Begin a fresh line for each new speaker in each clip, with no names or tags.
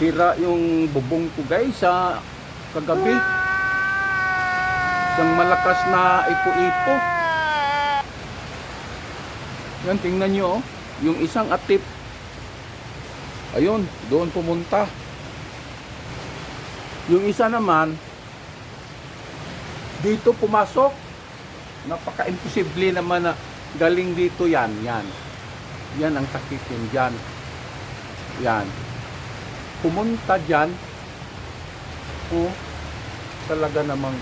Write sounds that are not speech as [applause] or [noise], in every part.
Sira yung bubong ko guys sa kagabi. Isang malakas na ipo-ipo. Yan, tingnan nyo oh. Yung isang atip. Ayun, doon pumunta. Yung isa naman, dito pumasok. Napaka-imposible naman na galing dito yan, yan. Yan ang takitin dyan. Yan. Pumunta dyan. O, talaga namang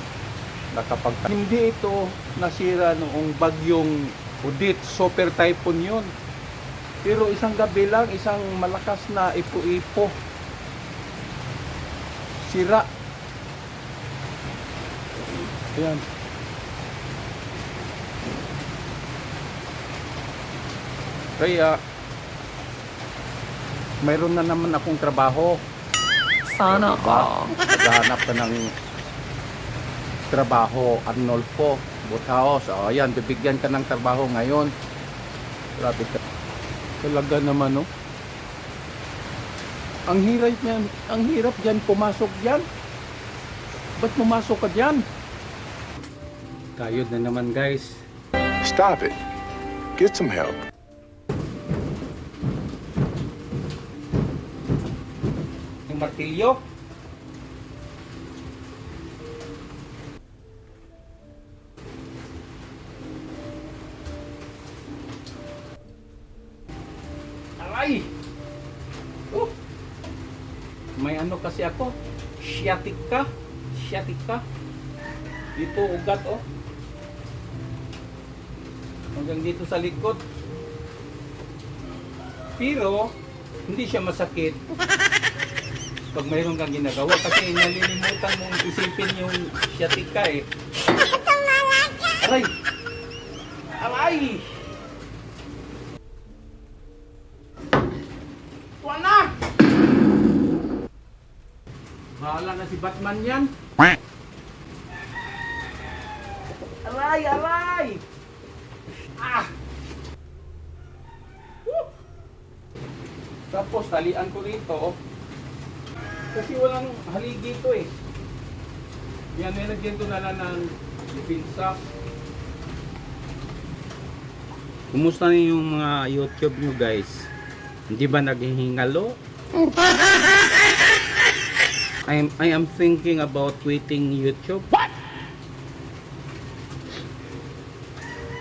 nakapag Hindi ito nasira noong bagyong Udit. Super typhoon yun. Pero isang gabi lang, isang malakas na ipo-ipo. Sira. Ayan. Kaya, mayroon na naman akong trabaho.
Sana all.
Naghahanap ka ng trabaho, Arnolfo, Buthaos. O, ayan, bibigyan ka ng trabaho ngayon. Grabe ka. Talaga naman, no? Ang hirap niyan, ang hirap diyan pumasok diyan. Ba't pumasok ka diyan? Kayod na naman, guys.
Stop it. Get some help.
Martilyo. Aray! Oh! May ano kasi ako? Sciatica. Sciatica. Dito ugat oh. Hanggang dito sa likod. Pero, hindi siya masakit [laughs] pag mayroon kang ginagawa kasi nalilimutan mong isipin yung sciatica eh. Aray! Aray! Tuwa na! Bahala na si Batman yan. Aray! Aray! Ah! Tapos talian ko rito oh. Kasi walang haligi ito eh. Yan, nilagyan ko na lang ng dipinsa. Kumusta na yung mga YouTube nyo guys? Hindi ba naghihingalo? [laughs] I am, I am thinking about quitting YouTube. What?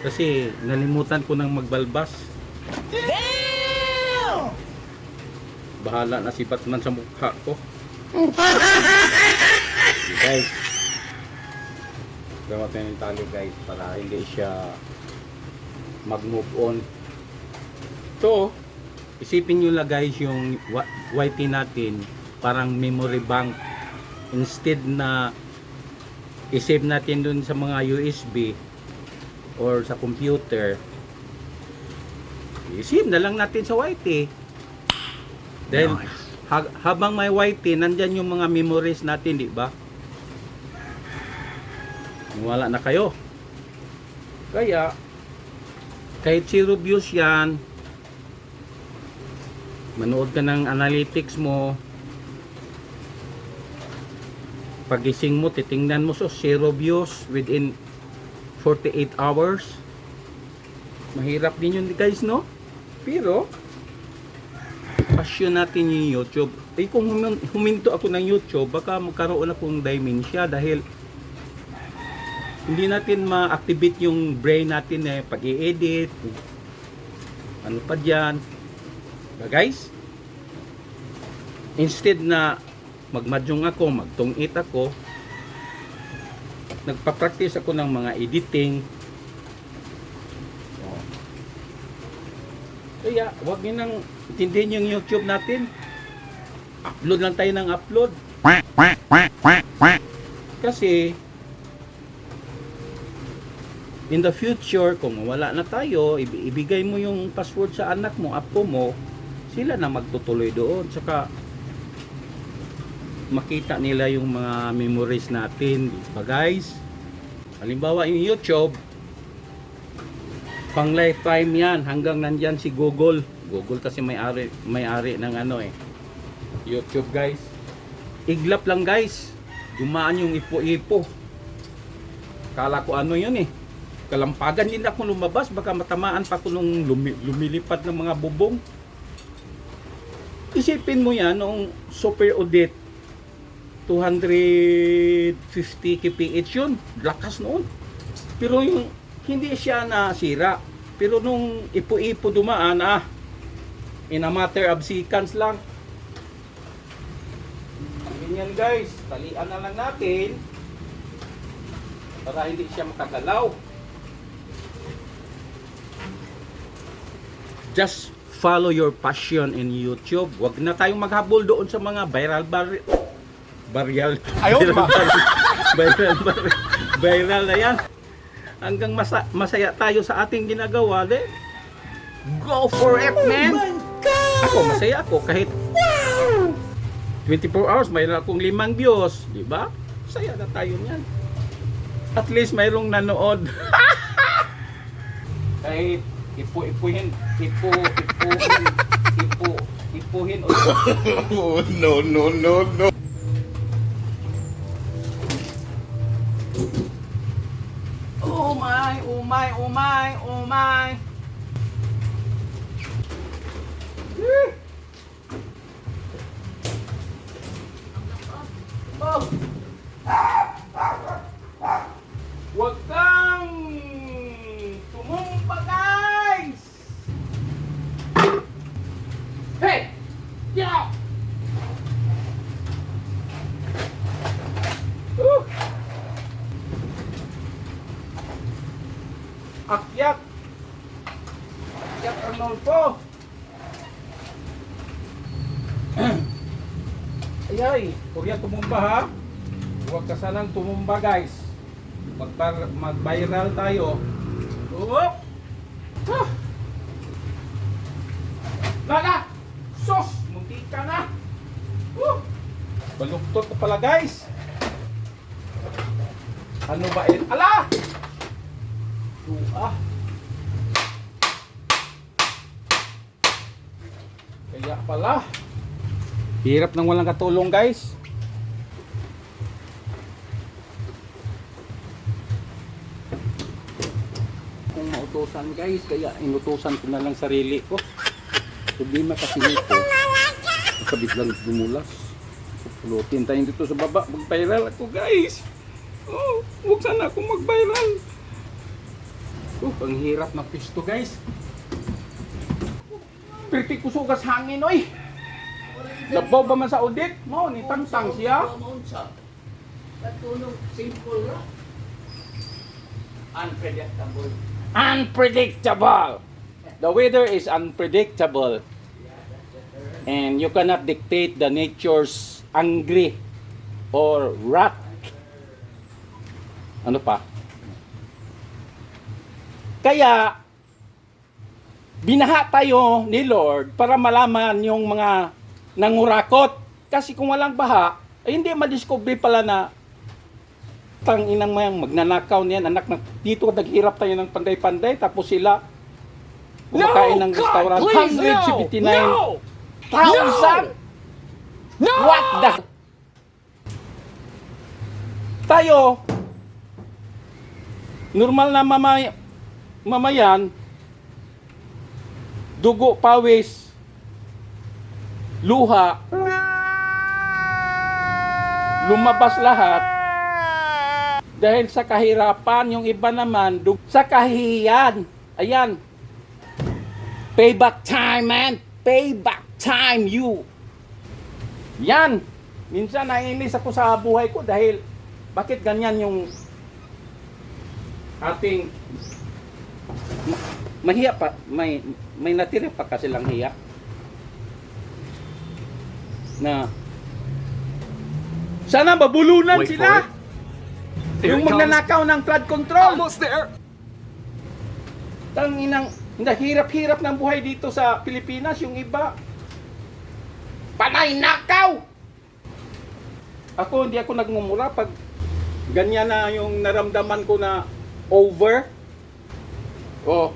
Kasi nalimutan ko nang magbalbas. Bahala na si Batman sa mukha ko. Guys. Gamot na yung tali guys para hindi siya mag-move on. So, isipin nyo lang guys yung YT natin parang memory bank instead na isave natin dun sa mga USB or sa computer isave na lang natin sa YT dahil ha- habang may YT nandyan yung mga memories natin di ba? Wala na kayo. Kaya kahit zero views yan manood ka ng analytics mo. Pagising mo titingnan mo so zero views within 48 hours. Mahirap din yun guys no? Pero passion natin yung YouTube. Eh kung humin- huminto ako ng YouTube baka magkaroon akong dementia dahil hindi natin ma-activate yung brain natin eh pag i-edit ano pa dyan? Ba, guys? Instead na magmadyong ako magtungit ako nagpa-practice ako ng mga editing kaya wag niyo nang intindihin yung YouTube natin upload lang tayo ng upload kasi in the future, kung wala na tayo, ibi- ibigay mo yung password sa anak mo, apo mo, sila na magtutuloy doon. Saka, makita nila yung mga memories natin. Di ba guys? Halimbawa yung YouTube, pang lifetime yan, hanggang nandyan si Google. Google kasi may-ari, may-ari ng ano eh, YouTube guys. Iglap lang guys. Dumaan yung ipo-ipo. Kala ko ano yun eh. Kalampagan din ako lumabas. Baka matamaan pa ko nung lumi- lumilipad ng mga bubong. Isipin mo yan, noong super audit, 250 kph yun. Lakas noon. Pero yung hindi siya nasira. Pero nung ipo-ipo dumaan, ah, in a matter of seconds lang. Ganyan guys, talian na lang natin para hindi siya makagalaw. Just follow your passion in YouTube. Huwag na tayong maghabol doon sa mga viral bar Barial.
Ayaw, ma. [laughs]
viral, viral, viral na yan. Hanggang masa, masaya tayo sa ating ginagawa, de. Go for it, man! Ako, masaya ako kahit 24 hours, mayroon akong limang views, di ba? Saya na tayo niyan. At least mayroong nanood. [laughs] kahit ipu-ipuhin, ipu, ipuhin, ipu, ipuhin [laughs] o [laughs]
Oh, no, no, no, no.
Oh my, oh my, Ayay, kurya tumumba ha. Huwag ka sanang tumumba guys. Mag mag-viral tayo. Oop! Ah! Lala! Sos! Munti ka na! Uh! Baluktot ka pala guys! Ano ba eh? Ala! Ah. Kaya pala. Hirap nang walang katulong guys. Kung mautusan guys, kaya inutusan ko na lang sarili ko. Problema kasi nito. Sabit lang dumulas. Pulutin tayo dito sa baba. Mag-viral ako guys. Oh, huwag sana akong mag-viral. Oh, ang hirap na pisto guys. Perti kusugas hangin oy. Labaw ba man sa audit? Mo ni tangtang siya.
Unpredictable.
Unpredictable. The weather is unpredictable. And you cannot dictate the nature's angry or wrath. Ano pa? Kaya, binaha tayo ni Lord para malaman yung mga nangurakot. Kasi kung walang baha, ay hindi madiscover pala na tang inang mayang magnanakaw niyan, anak na dito naghirap tayo ng panday-panday, tapos sila kumakain ng restaurant. 179,000! What the? Tayo, normal na mamay, mamayan, dugo, pawis, luha, lumabas lahat dahil sa kahirapan, yung iba naman sa kahihiyan. Ayan. Payback time, man. Payback time, you. Yan. Minsan naiinis ako sa buhay ko dahil bakit ganyan yung ating ma- mahiya pa may may natira pa kasi lang hiya na sana babulunan
Wait
sila yung magnanakaw ng flood control
Almost there.
Tanginang, hirap-hirap ng buhay dito sa Pilipinas, yung iba. Panay nakaw! Ako, hindi ako nagmumura pag ganyan na yung naramdaman ko na over. Oh,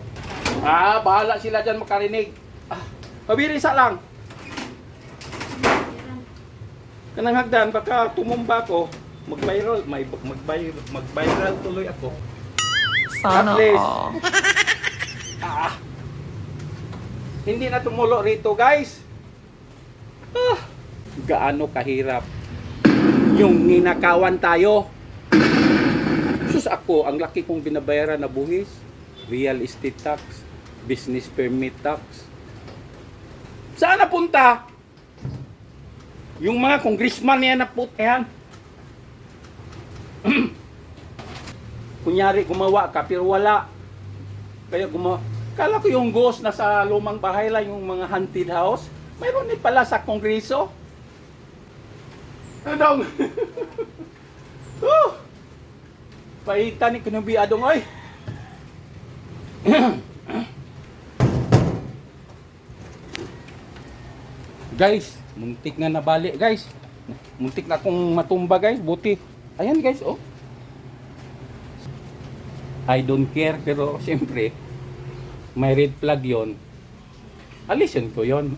ah, bahala sila dyan makarinig. Ah, mabirisa lang. Kanang hagdan, baka tumumba ko, mag-viral, may mag-viral, mag-viral tuloy ako.
Sana
At least.
all. [laughs]
Ah, hindi na tumulo rito, guys. Ah, gaano kahirap. Yung ninakawan tayo. Sus ako, ang laki kong binabayaran na buhis. Real estate tax, business permit tax. Saan napunta? Yung mga congressman yan na yan. [clears throat] Kunyari, gumawa ka, pero wala. Kaya gumawa. Kala ko yung ghost na sa lumang bahay lang, yung mga haunted house. Mayroon din pala sa kongreso. Anong? [laughs] oh! Paita ni Kinubi Adong, oy! [clears throat] guys, muntik na nabali, guys. Muntik na akong matumba, guys. Buti. Ayan, guys, oh. I don't care, pero siyempre, may red flag yon. Alisin ko yon.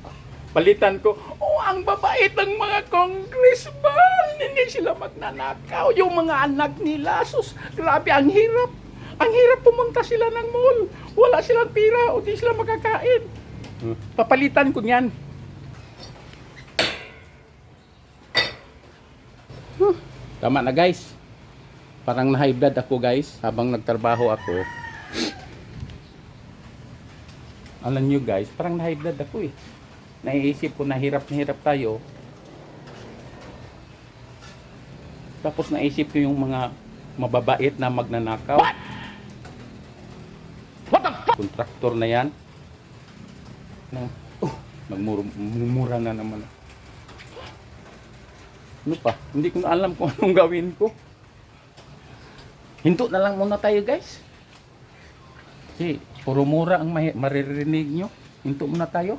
Palitan ko, oh, ang babait ng mga congressman. Hindi sila magnanakaw. Yung mga anak nila, sus, grabe, ang hirap. Ang hirap pumunta sila ng mall. Wala silang pira o di sila makakain. Papalitan ko niyan. Tama na guys. Parang na-high blood ako guys habang nagtrabaho ako. Alam nyo guys, parang na-high blood ako eh. Naiisip ko na hirap na hirap tayo. Tapos naisip ko yung mga mababait na magnanakaw. What? What the fuck? Kontraktor na yan. Na, oh, nagmumura na naman. Ano pa? Hindi ko na alam kung anong gawin ko. Hinto na lang muna tayo guys. Kasi puro mura ang maririnig nyo. Hinto muna tayo.